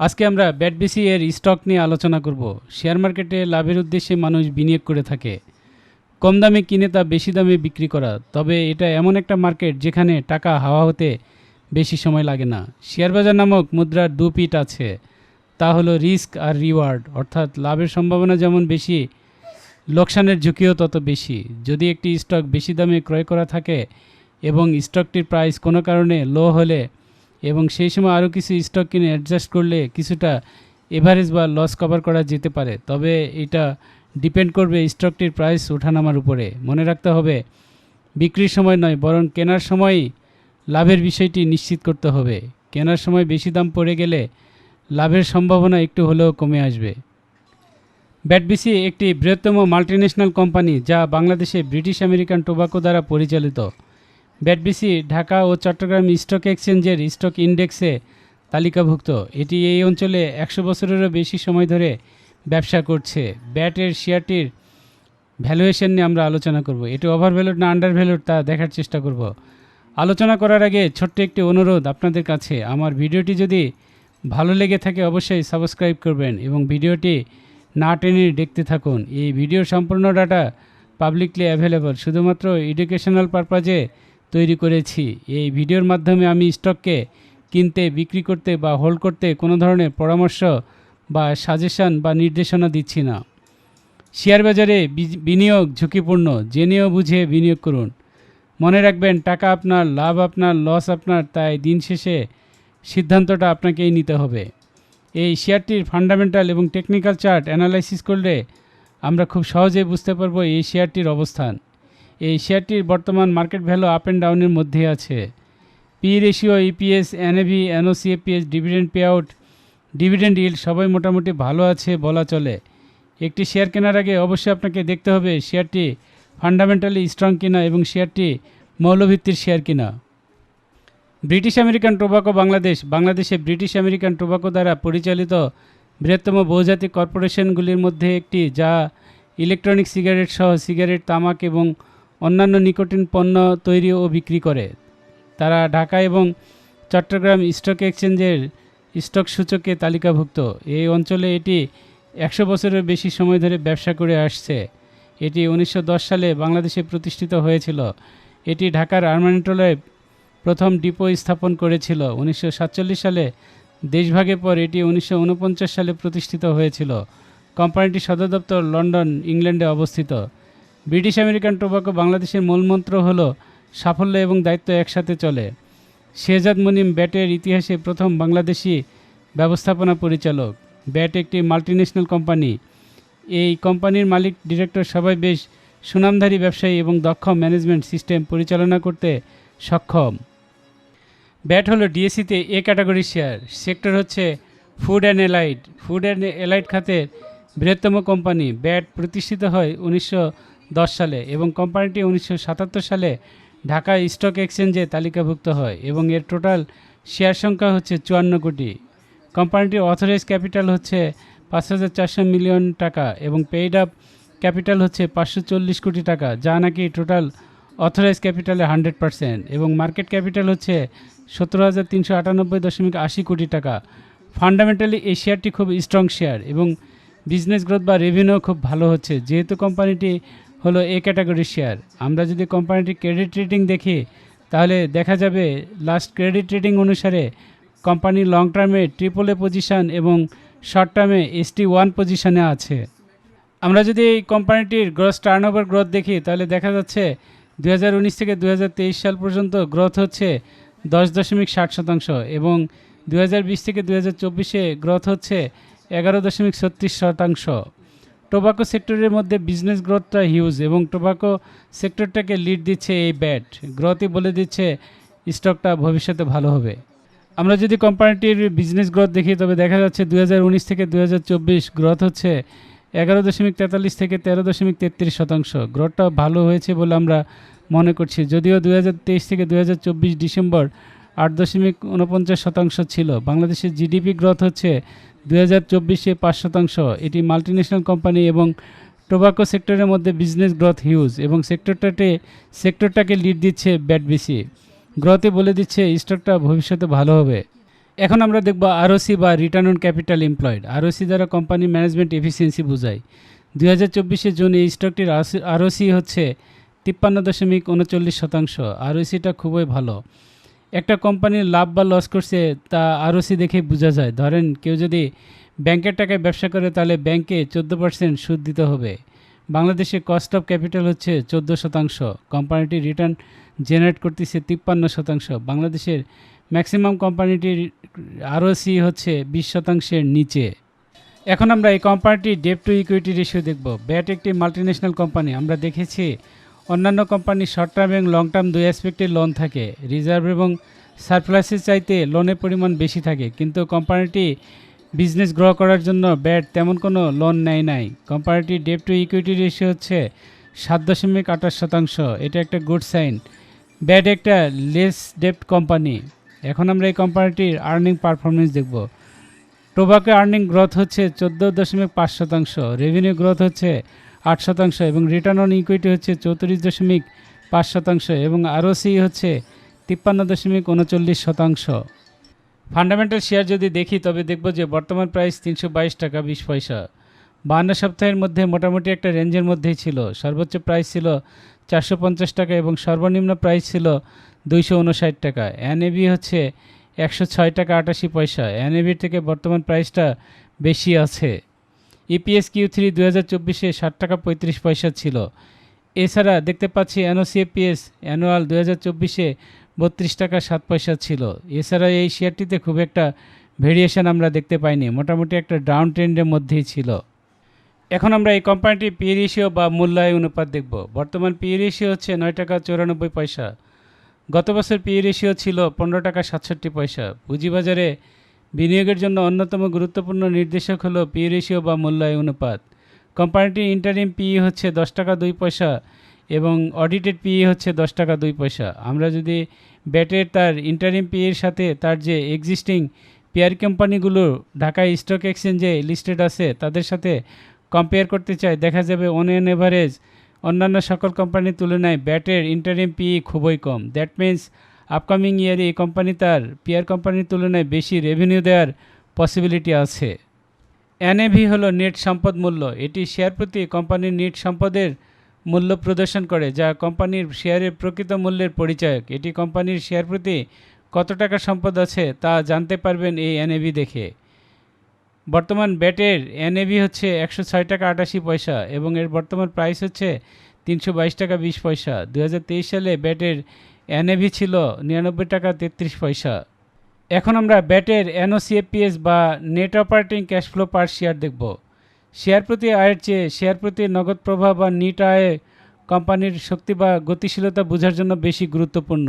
আজকে আমরা ব্যাটবিসি এর স্টক নিয়ে আলোচনা করব। শেয়ার মার্কেটে লাভের উদ্দেশ্যে মানুষ বিনিয়োগ করে থাকে। কম দামে কিনে তা বেশি দামে বিক্রি করা, তবে এটা এমন একটা মার্কেট যেখানে টাকা হাওয়া হতে বেশি সময় লাগে না। শেয়ার বাজার নামক মুদ্রার দু পিঠ আছে। তা হলো রিস্ক আর রিওয়ার্ড অর্থাৎ লাভের সম্ভাবনা যেমন বেশি, লোকসানের ঝুঁকিও তত বেশি। যদি একটি স্টক বেশি দামে ক্রয় করা থাকে এবং স্টকটির প্রাইস কোনো কারণে লো হলে এবং সেই সময় আরও কিছু স্টক কিনে অ্যাডজাস্ট করলে কিছুটা এভারেজ বা লস কভার করা যেতে পারে। তবে এটা ডিপেন্ড করবে স্টকটির প্রাইস ওঠানামার উপরে। মনে রাখতে হবে, বিক্রির সময় নয়, বরং কেনার সময়ই লাভের বিষয়টি নিশ্চিত করতে হবে। কেনার সময় বেশি দাম পড়ে গেলে লাভের সম্ভাবনা একটু হলেও কমে আসবে। ব্যাটবিসি একটি বৃহত্তম মাল্টিন্যাশনাল কোম্পানি যা বাংলাদেশে ব্রিটিশ আমেরিকান টোবাকো দ্বারা পরিচালিত। ব্যাটবিসি, ঢাকা ও চট্টগ্রাম স্টক এক্সচেঞ্জের স্টক ইন্ডেক্সে তালিকাভুক্ত। এটি এই অঞ্চলে একশো বছরেরও বেশি সময় ধরে ব্যবসা করছে। ব্যাটের শেয়ারটির ভ্যালুয়েশন নিয়ে আমরা আলোচনা করব। এটি ওভার ভ্যালুড না আন্ডার ভ্যালুড তা দেখার চেষ্টা করব। আলোচনা করার আগে ছোট্ট একটি অনুরোধ আপনাদের কাছে। আমার ভিডিওটি যদি ভালো লেগে থাকে অবশ্যই সাবস্ক্রাইব করবেন এবং ভিডিওটি না টেনে দেখতে থাকুন। এই ভিডিওর সম্পূর্ণ ডাটা পাবলিকলি অ্যাভেলেবল। শুধুমাত্র এডুকেশনাল পারপাজে তৈরি করেছি। এই ভিডিওর মাধ্যমে আমি স্টককে কিনতে, বিক্রি করতে বা হোল্ড করতে কোনো ধরনের পরামর্শ বা সাজেশন বা নির্দেশনা দিচ্ছি না। শেয়ার বাজারে বিনিয়োগ ঝুঁকিপূর্ণ জেনেও বুঝে বিনিয়োগ করুন। মনে রাখবেন, টাকা আপনার, লাভ আপনার, লস আপনার, তাই দিন শেষে সিদ্ধান্তটা আপনাকেই নিতে হবে। এই শেয়ারটির ফান্ডামেন্টাল এবং টেকনিক্যাল চার্ট অ্যানালাইসিস করলে আমরা খুব সহজেই বুঝতে পারব এই শেয়ারটির অবস্থান। এই শেয়ারটির বর্তমান মার্কেট ভ্যালু আপ অ্যান্ড ডাউনের মধ্যে আছে। P ratio EPS NAV NOCAPS dividend pay out dividend yield সবাই মোটামুটি ভালো আছে বলা চলে। একটি শেয়ার কেনার আগে অবশ্যই আপনাকে দেখতে হবে শেয়ারটি ফান্ডামেন্টালি স্ট্রং কিনা এবং শেয়ারটি মৌলভিত্তির শেয়ার কিনা। ব্রিটিশ আমেরিকান টোবাকো বাংলাদেশ বাংলাদেশে ব্রিটিশ আমেরিকান টোবাকো দ্বারা পরিচালিত বৃহত্তম বহুজাতিক কর্পোরেশনগুলির মধ্যে একটি যা ইলেকট্রনিক সিগারেট সহ সিগারেট তামাক এবং অন্যান্য নিকোটিন পণ্য তৈরি ও বিক্রি করে। তারা ঢাকা এবং চট্টগ্রাম স্টক এক্সচেঞ্জের স্টক সূচকে তালিকাভুক্ত। এই অঞ্চলে এটি একশো বছরের বেশি সময় ধরে ব্যবসা করে আসছে। এটি উনিশশো দশ সালে বাংলাদেশে প্রতিষ্ঠিত হয়েছিল। এটি ঢাকার আর্মানিটোলায় প্রথম ডিপো স্থাপন করেছিল। উনিশশো সাতচল্লিশ সালে দেশভাগের পর এটি উনিশশো ঊনপঞ্চাশ সালে প্রতিষ্ঠিত হয়েছিল। কোম্পানিটির সদর দপ্তর লন্ডন, ইংল্যান্ডে অবস্থিত। ব্রিটিশ আমেরিকান টোবাকো বাংলাদেশের মূলমন্ত্র হল সাফল্য এবং দায়িত্ব একসাথে চলে। শেহজাদ মুনিম ব্যাটের ইতিহাসে প্রথম বাংলাদেশি ব্যবস্থাপনা পরিচালক। ব্যাট একটি মাল্টিন্যাশনাল কোম্পানি। এই কোম্পানির মালিক, ডিরেক্টর সবাই বেশ সুনামধারী ব্যবসায়ী এবং দক্ষ ম্যানেজমেন্ট সিস্টেম পরিচালনা করতে সক্ষম। ব্যাট হলো ডিএসসিতে এ ক্যাটাগরি শেয়ার। সেক্টর হচ্ছে food and allied. Food and allied খাতের বৃহত্তম কোম্পানি। ব্যাট প্রতিষ্ঠিত হয় উনিশশো সালে এবং কোম্পানিটি উনিশশো সাতাত্তর সালে ঢাকা স্টক এক্সচেঞ্জে তালিকাভুক্ত হয় এবং এর টোটাল শেয়ার সংখ্যা হচ্ছে চুয়ান্ন কোটি। কোম্পানিটির অথরাইজ ক্যাপিটাল হচ্ছে পাঁচ হাজার চারশো মিলিয়ন টাকা এবং পেইড আপ ক্যাপিটাল হচ্ছে পাঁচশো চল্লিশ কোটি টাকা, যা নাকি টোটাল অথরাইজ ক্যাপিটালে হান্ড্রেড পার্সেন্ট এবং মার্কেট ক্যাপিটাল হচ্ছে সতেরো হাজার তিনশো আটানব্বই দশমিক আশি কোটি টাকা। ফান্ডামেন্টালি এই শেয়ারটি খুব স্ট্রং শেয়ার এবং বিজনেস গ্রোথ বা রেভিনিউ খুব ভালো হচ্ছে, যেহেতু কোম্পানিটি হলো এ ক্যাটাগরির শেয়ার। আমরা যদি কোম্পানিটির ক্রেডিট রেটিং দেখি, তাহলে দেখা যাবে লাস্ট ক্রেডিট রেটিং অনুসারে কোম্পানি লং টার্মে ট্রিপল এ পজিশন এবং শর্ট টার্মে এসটি ওয়ান পজিশনে আছে। আমরা যদি এই কোম্পানিটির গ্রস টার্নওভার গ্রোথ দেখি, তাহলে দেখা যাচ্ছে দু হাজার উনিশ থেকে দু হাজার তেইশ সাল পর্যন্ত গ্রোথ হচ্ছে দশ দশমিক ষাট শতাংশ এবং দু থেকে দু হাজার গ্রোথ হচ্ছে এগারো দশমিক ছত্রিশ শতাংশ। টোবাকো সেক্টরের মধ্যে বিজনেস গ্রোথটা হিউজ এবং টোবাকো সেক্টরটাকে লিড দিচ্ছে এই ব্যাট গ্রোথই বলে দিচ্ছে স্টকটা ভবিষ্যতে ভালো হবে। আমরা যদি কোম্পানিটির বিজনেস গ্রোথ দেখি, তবে দেখা যাচ্ছে দু হাজার উনিশ থেকে দু হাজার চব্বিশ গ্রোথ হচ্ছে এগারো দশমিক তেতাল্লিশ থেকে তেরো দশমিক তেত্রিশ শতাংশ। গ্রোথটা ভালো হয়েছে বলে আমরা মনে করছি। যদিও দু হাজার তেইশ থেকে দু হাজার চব্বিশ ডিসেম্বর আট দশমিক উনপঞ্চাশ শতাংশ ছিল। বাংলাদেশের জিডিপি গ্রোথ হচ্ছে দু হাজার চব্বিশে পাঁচ শতাংশ। এটি মাল্টিন্যাশনাল কোম্পানি এবং টোবাকো সেক্টরের মধ্যে বিজনেস গ্রোথ হিউজ এবং সেক্টরটাতে সেক্টরটাকে লিড দিচ্ছে ব্যাট বেশি গ্রোথে বলে দিচ্ছে স্টকটা ভবিষ্যতে ভালো হবে। এখন আমরা দেখব আরওসি বা return on capital employed ROC দ্বারা কোম্পানি ম্যানেজমেন্ট এফিসিয়েন্সি বোঝায়। দুই হাজার চব্বিশে জুন এই স্টকটির আরওসি হচ্ছে তিপ্পান্ন দশমিক উনচল্লিশ শতাংশ। আরওসিটা খুবই ভালো। একটা কোম্পানির লাভ বা লস করছে, তা আরওসি দেখে বোঝা যায়। ধরেন কেউ যদি ব্যাংকের টাকায় ব্যবসা করে, তাহলে ব্যাংকে চোদ্দ পার্সেন্ট সুদ দিতে হবে। বাংলাদেশে কস্ট অফ ক্যাপিটাল হচ্ছে চোদ্দ শতাংশ। কোম্পানিটি রিটার্ন জেনারেট করতেছে তিপ্পান্ন শতাংশ। বাংলাদেশের ম্যাক্সিমাম কোম্পানিটির আরওসি হচ্ছে বিশ শতাংশের নিচে। এখন আমরা এই কোম্পানিটির ডেপ টু ইকুইটি রেশিও দেখব। ব্যাট একটি মাল্টিন্যাশনাল কোম্পানি আমরা দেখেছি অন্যান্য কোম্পানির শর্ট টার্ম এবং লং টার্ম দুই অ্যাসপেক্টের লোন থাকে। রিজার্ভ এবং সারপ্লাসের চাইতে লোনের পরিমাণ বেশি থাকে। কিন্তু কোম্পানিটি বিজনেস গ্রো করার জন্য ব্যাট তেমন কোনো লোন নেয় নাই। কোম্পানিটির ডেপ টু ইকুইটি রেশিও হচ্ছে সাত দশমিক আঠাশ শতাংশ। এটা একটা গুড সাইন ব্যাট একটা লেস ডেপ্ট কোম্পানি এখন আমরা এই কোম্পানিটির আর্নিং পারফরমেন্স দেখব। টোবাকো আর্নিং গ্রোথ হচ্ছে চোদ্দ দশমিক পাঁচ শতাংশ। রেভিনিউ গ্রোথ হচ্ছে আট শতাংশ এবং রিটার্ন অন ইকুইটি হচ্ছে চৌত্রিশ দশমিক পাঁচ শতাংশ এবং আরওসি হচ্ছে তিপ্পান্ন দশমিক উনচল্লিশ শতাংশ। ফান্ডামেন্টাল শেয়ার যদি দেখি, তবে দেখব যে বর্তমান প্রাইস তিনশো বাইশ টাকা বিশ পয়সা। বান্ন সপ্তাহের মধ্যে মোটামুটি একটা রেঞ্জের মধ্যেই ছিল। সর্বোচ্চ প্রাইস ছিল চারশো পঞ্চাশ টাকা এবং সর্বনিম্ন প্রাইস ছিল দুইশো উনষাট টাকা। এনএবি হচ্ছে একশো ছয় টাকা আটাশি পয়সা। এনএবির থেকে বর্তমান প্রাইসটা বেশি আছে। ইপিএস কিউ থ্রি দু হাজার চব্বিশে ষাট টাকা পঁয়ত্রিশ পয়সা ছিল। এছাড়া দেখতে পাচ্ছি এনওসিএপিএস অ্যানুয়াল দু হাজার চব্বিশে বত্রিশ টাকা সাত পয়সা ছিল। এছাড়া এই শেয়ারটিতে খুব একটা ভেরিয়েশন আমরা দেখতে পাইনি, মোটামুটি একটা ডাউন ট্রেন্ডের মধ্যেই ছিল। এখন আমরা এই কোম্পানিটির পি রেশিও বা মূল্যায় অনুপাত দেখব। বর্তমান পি রেশিও হচ্ছে নয় টাকা চৌরানব্বই পয়সা। গত বছর পি রেশিও ছিল পনেরো টাকা সাতষট্টি পয়সা। পুঁজিবাজারে বিনিয়োগের জন্য অন্যতম গুরুত্বপূর্ণ নির্দেশক হলো পি রেশিও বা মূল্যায় অনুপাত। কোম্পানিটির ইন্টারিম পি হচ্ছে দশ টাকা দুই পয়সা এবং অডিটেড পি হচ্ছে দশ টাকা দুই পয়সা। আমরা যদি ব্যাটের তার ইন্টারিম পি এর সাথে তার যে এক্সিস্টিং পেয়ার কোম্পানিগুলো ঢাকায় স্টক এক্সচেঞ্জে লিস্টেড আছে, তাদের সাথে কম্পেয়ার করতে চাই, দেখা যাবে অন এন এভারেজ অন্যান্য সকল কোম্পানির তুলনায় ব্যাটের ইন্টারিম পি খুবই কম। দ্যাট মিন্স আপকামিং ইয়ারে এই কোম্পানি তার পিয়ার কোম্পানির তুলনায় বেশি রেভিনিউ দেওয়ার পসিবিলিটি আছে। এনএভি হলো নেট সম্পদ মূল্য। এটি শেয়ার প্রতি কোম্পানির নেট সম্পদের মূল্য প্রদর্শন করে, যা কোম্পানির শেয়ারের প্রকৃত মূল্যের পরিচায়ক। এটি কোম্পানির শেয়ার প্রতি কত টাকা সম্পদ আছে তা জানতে পারবেন এই এনএভি দেখে। বর্তমান ব্যাটের এনএভি হচ্ছে একশো ছয় টাকা আটাশি পয়সা এবং এর বর্তমান প্রাইস হচ্ছে তিনশো বাইশ টাকা বিশ পয়সা। দু হাজার তেইশ সালে ব্যাটের এনএভি ছিল নিরানব্বই টাকা তেত্রিশ পয়সা। এখন আমরা ব্যাটের এনওসিএপিএস বা net operating cash flow per share দেখব। শেয়ার প্রতি আয়ের চেয়ে শেয়ার প্রতি নগদ প্রবাহ বা নিট আয়ে কোম্পানির শক্তি বা গতিশীলতা বোঝার জন্য বেশি গুরুত্বপূর্ণ।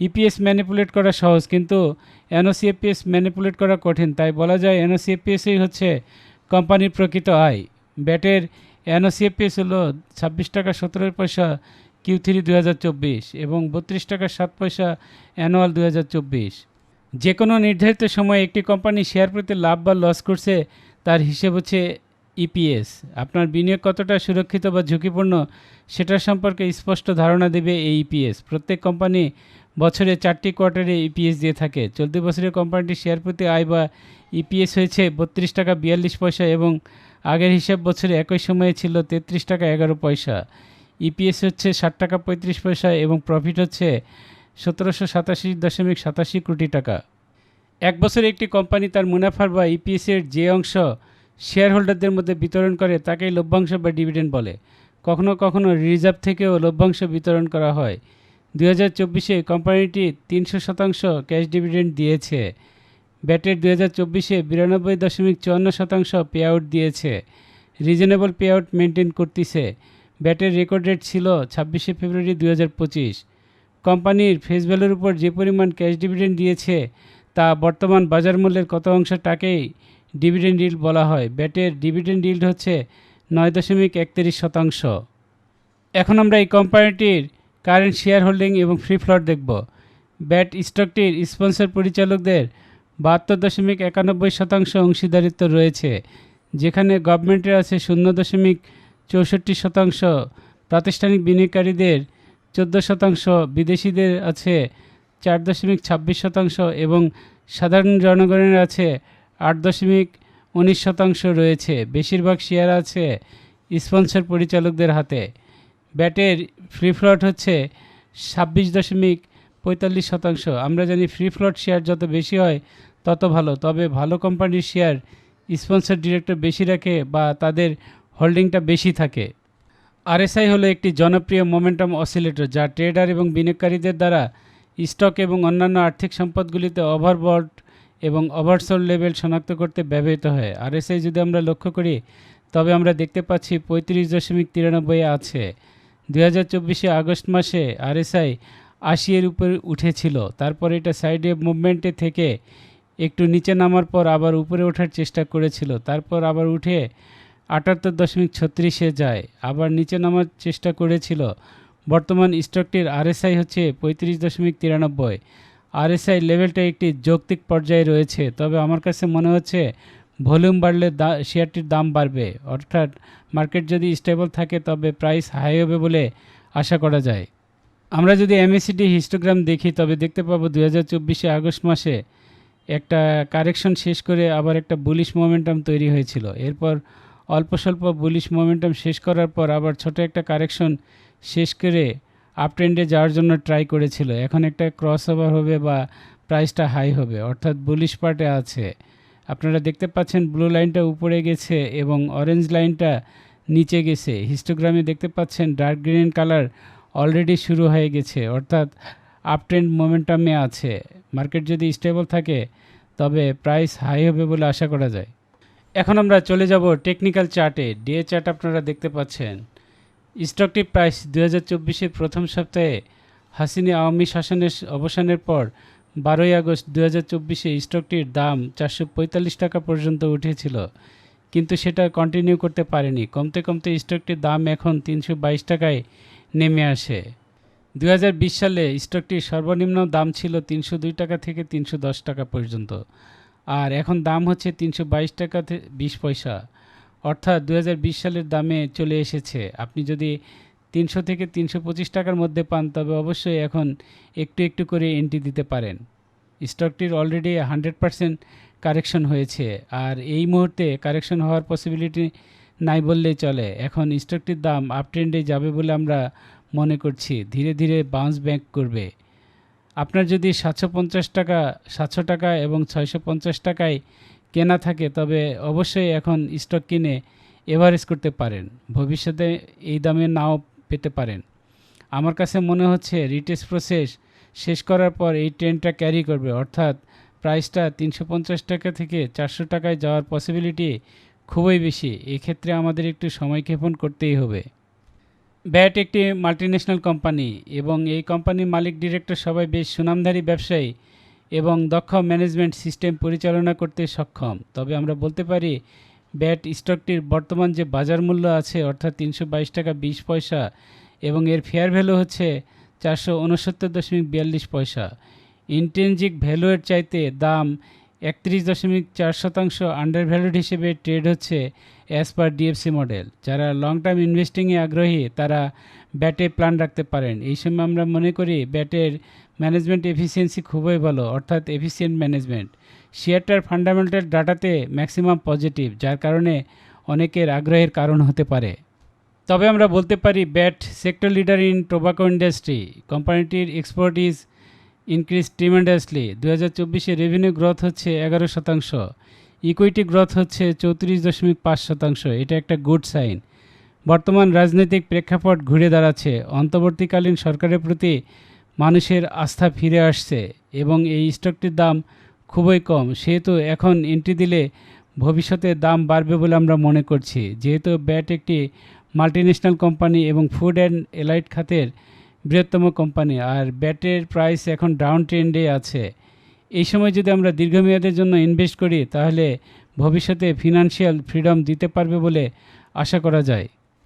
ইপিএস ম্যানিপুলেট করা সহজ, কিন্তু এনওসিএপিএস ম্যানিপুলেট করা কঠিন, তাই বলা যায় এনওসিএপিএসই হচ্ছে কোম্পানির প্রকৃত আয়। ব্যাটের এনওসিএপিএস হলো ছাব্বিশ টাকা সতেরো পয়সা কিউ থ্রি দু এবং বত্রিশ টাকা সাত পয়সা অ্যানুয়াল দু হাজার চব্বিশ। যে কোনো নির্ধারিত সময়ে একটি কোম্পানি শেয়ার প্রতি লাভ বা লস করছে, তার হিসেব হচ্ছে ইপিএস আপনার বিনিয়োগ কতটা সুরক্ষিত বা ঝুঁকিপূর্ণ, সেটার সম্পর্কে স্পষ্ট ধারণা দেবে এই ইপিএস প্রত্যেক কোম্পানি বছরে চারটি কোয়ার্টারে ইপিএস দিয়ে থাকে। চলতি বছরের কোম্পানিটির শেয়ার প্রতি আয় বা ইপিএস হয়েছে বত্রিশ টাকা বিয়াল্লিশ পয়সা এবং আগের হিসাব বছরে একই সময়ে ছিল তেত্রিশ টাকা এগারো পয়সা। ইপিএস হচ্ছে ষাট টাকা পঁয়ত্রিশ পয়সা এবং প্রফিট হচ্ছে সতেরোশো সাতাশি দশমিক সাতাশি কোটি টাকা। এক বছরে একটি কোম্পানি তার মুনাফার বা ইপিএসের যে অংশ শেয়ার হোল্ডারদের মধ্যে বিতরণ করে, তাকেই লভ্যাংশ বা ডিভিডেন্ড বলে। কখনো কখনো রিজার্ভ থেকেও লভ্যাংশ বিতরণ করা হয়। দু হাজার চব্বিশে কোম্পানিটি তিনশো শতাংশ ক্যাশ ডিভিডেন্ড দিয়েছে। ব্যাটের দু হাজার চব্বিশে বিরানব্বই দশমিক চুয়ান্ন শতাংশ পে আউট দিয়েছে। রিজনেবল পে আউট মেনটেন করতেছে। ব্যাটের রেকর্ড রেট ছিল ছাব্বিশে ফেব্রুয়ারি দু হাজার পঁচিশ। কোম্পানির ফেস ভ্যালুর উপর যে পরিমাণ ক্যাশ ডিভিডেন্ড দিয়েছে, তা বর্তমান বাজার মূল্যের কত অংশ টাকেই ডিভিডেন্ড ইল্ড বলা হয়। ব্যাটের ডিভিডেন্ড ইল্ড হচ্ছে নয় দশমিক একত্রিশ শতাংশ। এখন আমরা এই কোম্পানিটির কারেন্ট শেয়ার হোল্ডিং এবং ফ্রি ফ্লট দেখব। ব্যাট স্টকটির স্পন্সর পরিচালকদের বাহাত্তর দশমিক একানব্বই শতাংশ অংশীদারিত্ব রয়েছে, যেখানে গভর্নমেন্টের আছে শূন্য দশমিক চৌষট্টি শতাংশ। প্রাতিষ্ঠানিক বিনিয়োগকারীদের চোদ্দ শতাংশ, বিদেশিদের আছে চার দশমিক ছাব্বিশ শতাংশ এবং সাধারণ জনগণের আছে আট দশমিক উনিশ শতাংশ রয়েছে। বেশিরভাগ শেয়ার আছে স্পন্সর পরিচালকদের হাতে। ব্যাটের ফ্রি ফ্লট হচ্ছে ছাব্বিশ দশমিক পঁয়তাল্লিশ শতাংশ। আমরা জানি ফ্রি ফ্লট শেয়ার যত বেশি হয় তত ভালো, তবে ভালো কোম্পানির শেয়ার স্পন্সর ডিরেক্টর বেশি রাখে বা তাদের হোল্ডিংটা বেশি থাকে। আরএসআই হলো একটি জনপ্রিয় মোমেন্টাম অসিলেটর যা ট্রেডার এবং বিনিয়োগকারীদের দ্বারা স্টক এবং অন্যান্য আর্থিক সম্পদগুলিতে ওভারবট এবং ওভারসোল্ড লেভেল শনাক্ত করতে ব্যবহৃত হয়। আরএসআই যদি আমরা লক্ষ্য করি, তবে আমরা দেখতে পাচ্ছি পঁয়ত্রিশ দশমিক তিরানব্বই আছে। দুই হাজার চব্বিশে আগস্ট মাসে আরএসআই আশি এর উপরে উঠেছিল। তারপর এটা সাইড সাইডে মুভমেন্টে থেকে একটু নিচে নামার পর আবার উপরে ওঠার চেষ্টা করেছিল। তারপর আবার উঠে আটাত্তর দশমিক ছত্রিশে যায়, আবার নিচে নামার চেষ্টা করেছিল। বর্তমান স্টকটির আরএসআই হচ্ছে পঁয়ত্রিশ দশমিক তিরানব্বই। আরএসআই লেভেলটা একটি যৌক্তিক পর্যায়ে রয়েছে, তবে আমার কাছে মনে হচ্ছে ভলিউম বাড়লে দা, শেয়ারটির দাম বাড়বে। অর্থাৎ মার্কেট যদি স্টেবল থাকে, তবে প্রাইস হাই হবে বলে আশা করা যায়। আমরা যদি এমএসিডি হিস্টোগ্রাম দেখি, তবে দেখতে পাবো দু হাজার চব্বিশে আগস্ট মাসে একটা কারেকশন শেষ করে আবার একটা বুলিশ মোমেন্টাম তৈরি হয়েছিল। এরপর অল্প স্বল্প বুলিশ মোমেন্টাম শেষ করার পর আবার ছোট একটা কারেকশন শেষ করে আপ ট্রেন্ডে যাওয়ার জন্য ট্রাই করেছিল। এখন একটা ক্রস ওভার হবে বা প্রাইসটা হাই হবে, অর্থাৎ বুলিশ পার্টে আছে। আপনারা দেখতে পাচ্ছেন ব্লু লাইনটা উপরে গেছে এবং অরেঞ্জ লাইনটা নিচে গেছে। হিস্টোগ্রামে দেখতে পাচ্ছেন ডার্ক গ্রিন কালার অলরেডি শুরু হয়ে গেছে, অর্থাৎ আপ ট্রেন্ড মোমেন্টামে আছে। মার্কেট যদি স্টেবল থাকে, তবে প্রাইস হাই হবে বলে আশা করা যায়। এখন আমরা চলে যাব টেকনিক্যাল চার্টে ডে চার্ট আপনারা দেখতে পাচ্ছেন। স্টকটি প্রাইস দু হাজার প্রথম সপ্তাহে হাসিনি আওয়ামী শাসনের অবসানের পর বারোই আগস্ট দু হাজার স্টকটির দাম চারশো পঁয়তাল্লিশ টাকা পর্যন্ত উঠেছিল। কিন্তু সেটা কন্টিনিউ করতে পারেনি। কমতে কমতে স্টকটির দাম এখন তিনশো বাইশ টাকায় নেমে আসে। দু হাজার বিশ সালে স্টকটির সর্বনিম্ন দাম ছিল তিনশো দুই টাকা থেকে তিনশো দশ টাকা পর্যন্ত। আর এখন দাম হচ্ছে তিনশো বাইশ টাকা বিশ পয়সা। অর্থাৎ দু হাজার বিশ সালের দামে চলে এসেছে। আপনি যদি তিনশো থেকে তিনশো পঁচিশ টাকার মধ্যে পান, তবে অবশ্যই এখন একটু একটু করে এন্ট্রি দিতে পারেন। স্টকটির অলরেডি হান্ড্রেড পারসেন্ট কারেকশন হয়েছে। আর এই মুহূর্তে কারেকশন হওয়ার পসিবিলিটি নাই বললেই চলে। এখন স্টকটির দাম আপ ট্রেন্ডে যাবে বলে আমরা মনে করছি। ধীরে ধীরে বাউন্স ব্যাক করবে। আপনার যদি সাতশো পঞ্চাশ টাকা, সাতশো টাকা এবং ছয়শো পঞ্চাশ টাকায় কেনা থাকে, তবে অবশ্যই এখন স্টক কিনে এভারেজ করতে পারেন। ভবিষ্যতে এই দামে নাও পেতে পারেন। আমার কাছে মনে হচ্ছে রিটেস্ট প্রসেস শেষ করার পর এই ট্রেনটা ক্যারি করবে। অর্থাৎ প্রাইসটা তিনশো পঞ্চাশ টাকা থেকে চারশো টাকায় যাওয়ার পসিবিলিটি খুবই বেশি। এক্ষেত্রে আমাদের একটু সময় ক্ষেপণ করতেই হবে। ব্যাট একটি মাল্টিন্যাশনাল কোম্পানি এবং এই কোম্পানির মালিক ডিরেক্টর সবাই বেশ সুনামধারী ব্যবসায়ী এবং দক্ষ ম্যানেজমেন্ট সিস্টেম পরিচালনা করতে সক্ষম। তবে আমরা বলতে পারি, ব্যাট স্টকটির বর্তমান যে বাজার মূল্য আছে, অর্থাৎ তিনশো বাইশ টাকা বিশ পয়সা এবং এর ফেয়ার ভ্যালু হচ্ছে চারশো উনসত্তর দশমিক বিয়াল্লিশ পয়সা। ইন্টেনজিক ভ্যালুয়ের চাইতে দাম একত্রিশ দশমিক চার শতাংশ আন্ডার ভ্যালুড হিসেবে ট্রেড হচ্ছে অ্যাজ পার ডিএফসি মডেল যারা লং টার্ম ইনভেস্টিংয়ে আগ্রহী, তারা ব্যাটে প্ল্যান রাখতে পারেন। এই সময় আমরা মনে করি ব্যাটের ম্যানেজমেন্ট এফিসিয়েন্সি খুবই ভালো, অর্থাৎ এফিসিয়েন্ট ম্যানেজমেন্ট শেয়ারটার ফান্ডামেন্টাল ডাটাতে ম্যাক্সিমাম পজিটিভ যার কারণে অনেকের আগ্রহের কারণ হতে পারে। তবে আমরা বলতে পারি BAT sector leader in tobacco industry কোম্পানিটির এক্সপোর্ট ইজ ইনক্রিজ ট্রিমেন্ডাসলি দু হাজার চব্বিশে রেভিনিউ গ্রোথ হচ্ছে এগারো শতাংশ। ইকুইটি গ্রোথ হচ্ছে চৌত্রিশ দশমিক পাঁচ শতাংশ। এটা একটা গুড সাইন বর্তমান রাজনৈতিক প্রেক্ষাপট ঘুরে দাঁড়াচ্ছে। অন্তর্বর্তীকালীন সরকারের প্রতি মানুষের আস্থা ফিরে আসছে এবং এই স্টকটির দাম খুবই কম। সেহেতু এখন এন্ট্রি দিলে ভবিষ্যতে দাম বাড়বে বলে আমরা মনে করছি। যেহেতু ব্যাট একটি মাল্টিন্যাশনাল কোম্পানি এবং ফুড অ্যান্ড এলাইট খাতের বৃহত্তম কোম্পানি আর ব্যাটের প্রাইস এখন ডাউন ট্রেন্ডে আছে। এই সময় যদি আমরা দীর্ঘমেয়াদের জন্য ইনভেস্ট করি, তাহলে ভবিষ্যতে ফিনান্সিয়াল ফ্রিডম দিতে পারবে বলে আশা করা যায়।